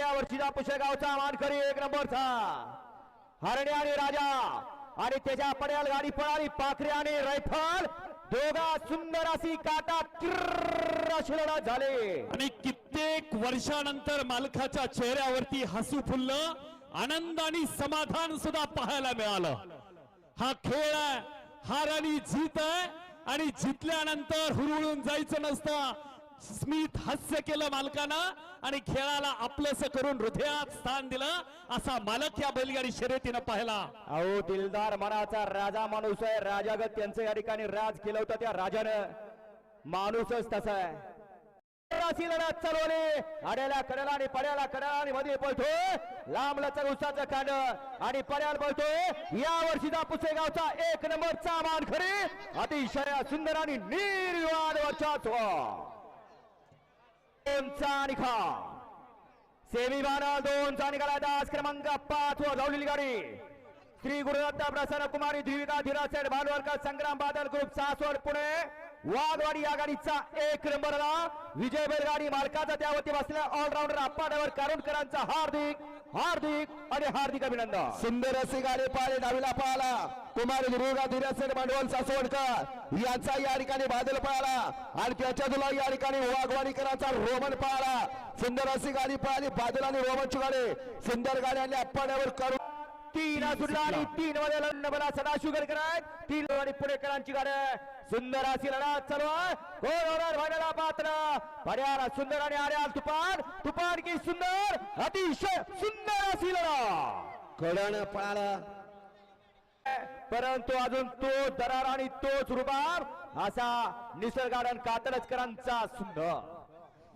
या वर्षीचा पुशेगावचा मानकरी एक नंबरचा. हरणे आणि राजा आणि त्याच्या पड्याल गाडी पळाली पाखरे आणि रायफल. दोघा सुंदर अशी काटा किर्र झाले. आणि कित्येक वर्षानंतर मालकाच्या चेहऱ्यावरती हसू फुललं आनंद आणि समाधान सुद्धा पाहायला मिळालं. हा खेळ आहे हार आणि जीत आहे आणि जितल्यानंतर हुरळून जायचं नसतं स्मित हास्य केलं मालकानं आणि खेळाला आपलंस करून हृदयात स्थान दिलं. असा मालक या बैलगाडी शर्यतीनं पाहिला. अहो दिलदार मनाचा राजा माणूस आहे. राजागत त्यांचं या ठिकाणी राज केलं होतं त्या राजानं. माणूसच तसा आहे. लढत आड्याला कड्याला आणि पड्याला कड्याला आणि मध्ये पळतोय लांब लचक उसाचं कांड आणि पड्याला पळतोय या वर्षीचा पुसेगावचा एक नंबरचा मानखरी अतिशय सुंदर आणि निर्वाद वर्चस्व दोनचा निखा सेमी बारा दोनचा निकाल दास क्रमांक पाच व धावलेली गाडी. श्री गुरुदत्त प्रसन्न कुमारी द्विविका धीरासेठ भालवरकर संग्राम बादल ग्रुप सासवड पुणे. वाघवाडी या गाडीचा एक नंबरला. विजय बैलगाडी मालकाचा त्यावरती बसल्या ऑलराऊंडर आप्पा ड्रायव्हर कारुणकरांचा हार्दिक हार्दिक आणि हार्दिक अभिनंदन. सुंदर असे गाडी पाहिले डावीला पळाला. कुमार दुर्गा धीरसेन भांडवल सासवडकर यांचा या ठिकाणी बादल पळाला. आणि त्याच्या तुला या ठिकाणी हो वाघवाडीकरांचा रोमन पळाला. सुंदर अशी गाडी पळाली बादल आणि रोमनची गाडी सुंदर गाडी आणि अप्पाड्यावर करून तीन सुटला आणि तीन मध्ये लढणं सदाशिव गडकर कराय तीन आणि पुणेकरांची गाडी सुंदर अशी लढत चालू आहे. कोण होणार भांड्याला पात्र. भाड्याला सुंदर आणि आर्याल तुफान. तुफान की सुंदर अतिशय सुंदर अशी लढत कडण पळाला. परंतु अजून तो दरार आणि तोच रुबाब असा निसर्गाडन कातरजकरांचा सुंदर.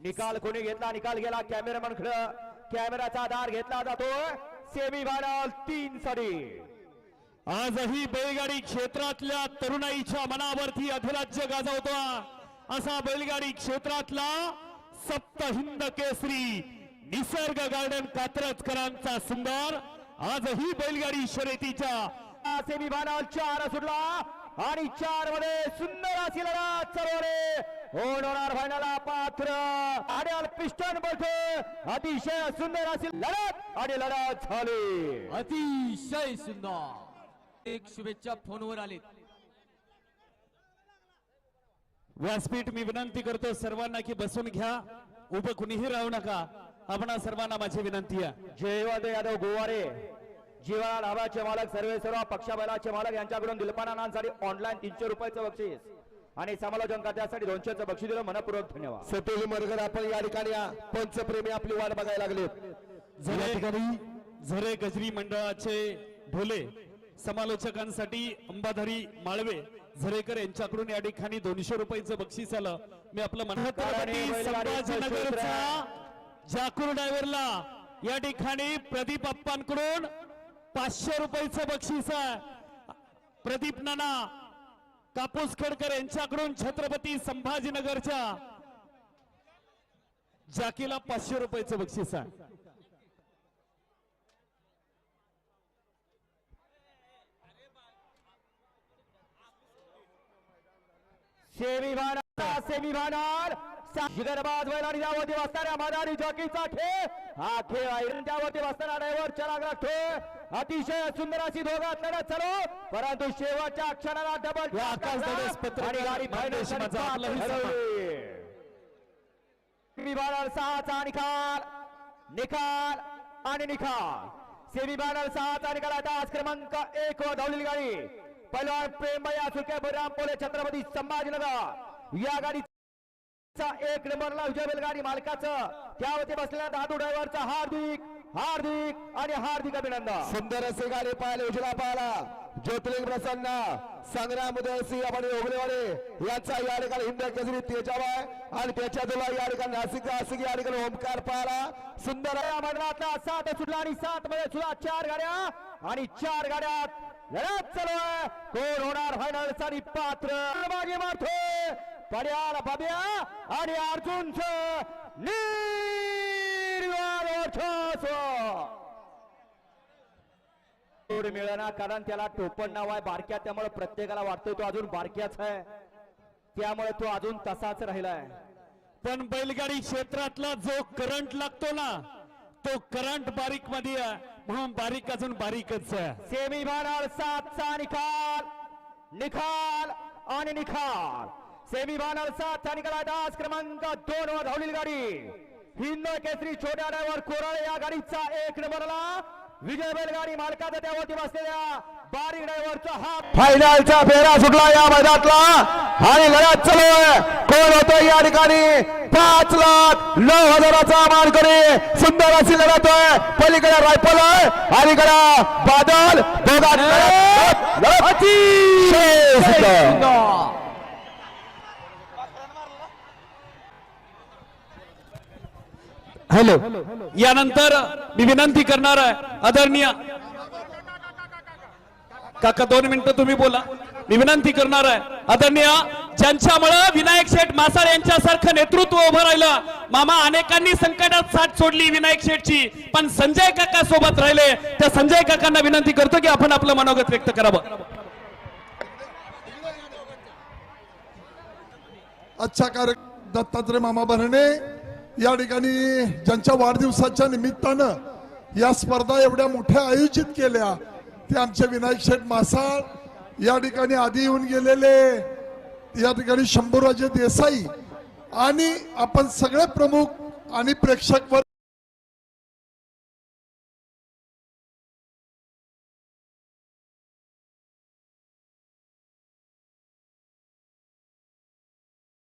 निकाल कोणी घेतला? निकाल गेला कॅमेरामन खरं कॅमेराचा आधार घेतला जातो सेमी फायनल तीन साठी आजही बैलगाडी क्षेत्रातल्या तरुणाईच्या मनावरती अधिराज्य गाजवतो असा बैलगाडी क्षेत्रातला सप्त हिंद केसरी निसर्ग गार्डन कात्रजकरांचा सुंदर आजही बैलगाडी शर्यतीच्या सेमीफायनल चार सुटला आणि चारमध्ये सुंदर अशी लढत चालवले होणार फायनला पात्र आणि पिस्टन बसतो अतिशय सुंदर अशी लढत आणि लढत झाली. अतिशय सुंदर. एक शुभेच्छा फोनवर आले व्यासपीठ मी विनंती करतो सर्वांना की बसून घ्या. उभं कुणीही राहू नका. आपणा सर्वांना माझी विनंती आहे. जयवंत यादव गोवारे. जीवना लाभाचे मालक सर्वे सर्व पक्षाबलाचे मालक यांच्याकडून दिलपानांसाठी ऑनलाईन तीनशे रुपयाचं बक्षीस. आणि समालोचन करण्यासाठी दोनशेचं बक्षीस दिलं. मनपूर्वक धन्यवाद. सतेज मरगर आपण या ठिकाणी पंचप्रेमी आपली वाट बघायला लागलेत. झरे ठिकाणी झरे गजरी मंडळाचे ढोले. समालोचकांसाठी अंबाधारी माळवे झरेकर यांच्याकडून या ठिकाणी दोनशे रुपयाचं बक्षीस आलं. मी आपलं जाकूर ड्रायव्हरला या ठिकाणी प्रदीप अप्पांकडून पाचशे रुपयाचं बक्षीस आहे. प्रदीप नाना कापूस खडकर यांच्याकडून छत्रपती संभाजीनगरच्या जाकीला पाचशे रुपयाचं बक्षीस आहे. सेमी फायनल सेमी फायनल शिखरबाज बैलांनी त्यावरती बसणाऱ्या मदारी जॉकीचा खेळ. हा खेळ आहे. त्यावरती बसणारा ड्रायव्हर चलाक लागतो अतिशय सुंदर अशी दोघात लढत चालू. परंतु शेवटच्या क्षणाला डबल आणि गाडी. सेमीफायनल सहाचा निकाल. निकाल आणि निकाल. सेमीफायनल सहाचा निकाल. आता आज क्रमांक एक वर धावलेली गाडी. पहिलवान प्रेमया सुके बळीराम पोले छत्रपती संभाजीनगर. या गाडीचा एक नंबरला विजय बैलगाडी मालकाचं. त्यावरती बसलेल्या दादू ड्रायव्हरचा हार्दिक हार्दिक आणि हार्दिक अभिनंदन. सुंदर असे गाडी पाहिले उजला पाहिला ज्योतिर्लिंग प्रसन्न संग्राम उदयसिंह आपण ओगलेवाडे यांचा या ठिकाणी हिंद केसरी तेजाबाय आणि त्याच्या तुला या ठिकाणी नाशिक नाशिक या ठिकाणी ओमकार पाहिला सुंदर मंडळातला सात सुटला आणि सात मध्ये सुद्धा चार गाड्या. आणि चार गाड्यात लढत चालू आहे. कोण होणार फायनलसाठी पात्र. मागे मारतो. पड्याला बाब्या आणि अर्जुनच निर्वाद मिळणार कारण त्याला टोपण नाव आहे. बारक्या त्यामुळे प्रत्येकाला वाटतोय तो अजून बारक्याच आहे. त्यामुळे तो अजून तसाच राहिलाय. पण बैलगाडी क्षेत्रातला जो करंट लागतो ना तो करंट बारीकमध्ये आहे म्हणून बारीक अजून बारीकच आहे. सेमी फायनल सातचा निकाल. निकाल आणि निकाल सेमी फायनल सातचा निकाल दास क्रमांक दोन वर धावलेली गाडी. हिंद केसरी छोट्या ड्रायव्हर कोराळे या गाडीचा एक नंबरला विजय बैलगाडी मालकाचा त्यावरती बसलेल्या बारीक ड्रायव्हरचा हा फायनलचा फेरा सुटला या मैदानातला. आणि लढत चालू आहे. कोण या ठिकाणी पाच लाख नऊ हजाराचा मानकरी सुंदर अशी लढत आहे. पलीकडे रायफल आहे अलीकडे बादल. हॅलो. यानंतर मी विनंती करणार आहे आदरणीय. काका दोन मिनिटं तुम्ही बोला. मी विनंती करणार आहे आदरणीय ज्यांच्यामुळं विनायक शेठ मासाळ यांच्यासारखं नेतृत्व उभं राहिलं. मामा अनेकांनी संकटात साथ सोडली विनायक शेठची. पण संजय काका सोबत राहिले. त्या संजय काकांना विनंती करतो की आपण आपलं मनोगत व्यक्त करावं. अच्छा कार्य दत्तात्रय मामा भरणे या ठिकाणी ज्यांच्या वाढदिवसाच्या निमित्तानं या स्पर्धा एवढ्या मोठ्या आयोजित केल्या ते आमचे विनायक शेठ मासाळ या ठिकाणी आधी येऊन गेलेले. या ठिकाणी शंभूराजे देसाई आणि आपण सगळे प्रमुख आणि प्रेक्षक वर्ग